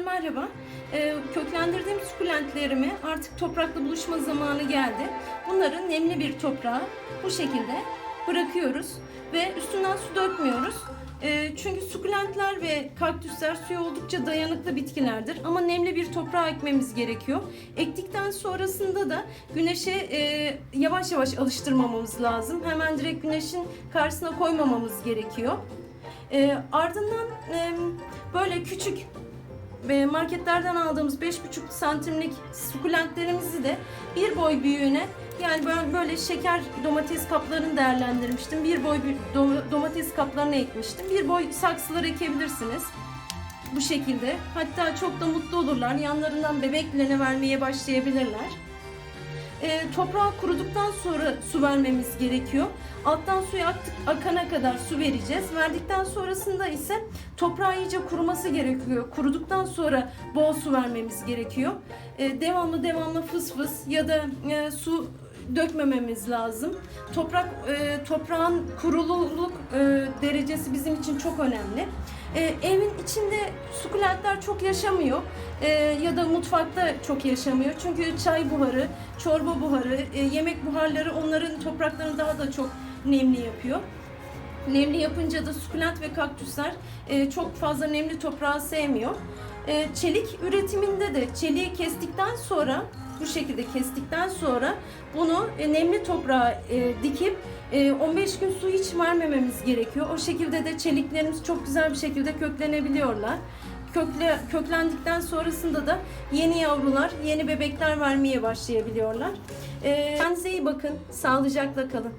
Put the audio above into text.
merhaba. Ee, köklendirdiğim sukulentlerimi artık toprakla buluşma zamanı geldi. Bunları nemli bir toprağa bu şekilde bırakıyoruz ve üstünden su dökmüyoruz. Ee, çünkü sukulentler ve kaktüsler suya oldukça dayanıklı bitkilerdir ama nemli bir toprağa ekmemiz gerekiyor. Ektikten sonrasında da güneşe e, yavaş yavaş alıştırmamamız lazım. Hemen direkt güneşin karşısına koymamamız gerekiyor. Ee, ardından e, böyle küçük e, marketlerden aldığımız 5,5 santimlik sukulentlerimizi de bir boy büyüğüne yani böyle, şeker domates kaplarını değerlendirmiştim. Bir boy domates kaplarına ekmiştim. Bir boy saksılar ekebilirsiniz. Bu şekilde. Hatta çok da mutlu olurlar. Yanlarından bebeklerine vermeye başlayabilirler. E, toprağı kuruduktan sonra su vermemiz gerekiyor. Alttan suyu aktık, akana kadar su vereceğiz. Verdikten sonrasında ise toprağı iyice kuruması gerekiyor. Kuruduktan sonra bol su vermemiz gerekiyor. E, devamlı devamlı fıs fıs ya da e, su dökmememiz lazım. Toprak e, toprağın kurululuk e, derecesi bizim için çok önemli. E, evin içinde sukulentler çok yaşamıyor E, ya da mutfakta çok yaşamıyor. Çünkü çay buharı, çorba buharı, e, yemek buharları onların topraklarını daha da çok nemli yapıyor. Nemli yapınca da sukulent ve kaktüsler e, çok fazla nemli toprağı sevmiyor. E, çelik üretiminde de çeliği kestikten sonra bu şekilde kestikten sonra bunu e, nemli toprağa e, dikip e, 15 gün su hiç vermememiz gerekiyor. O şekilde de çeliklerimiz çok güzel bir şekilde köklenebiliyorlar. Kökle, köklendikten sonrasında da yeni yavrular, yeni bebekler vermeye başlayabiliyorlar. E, kendinize iyi bakın, sağlıcakla kalın.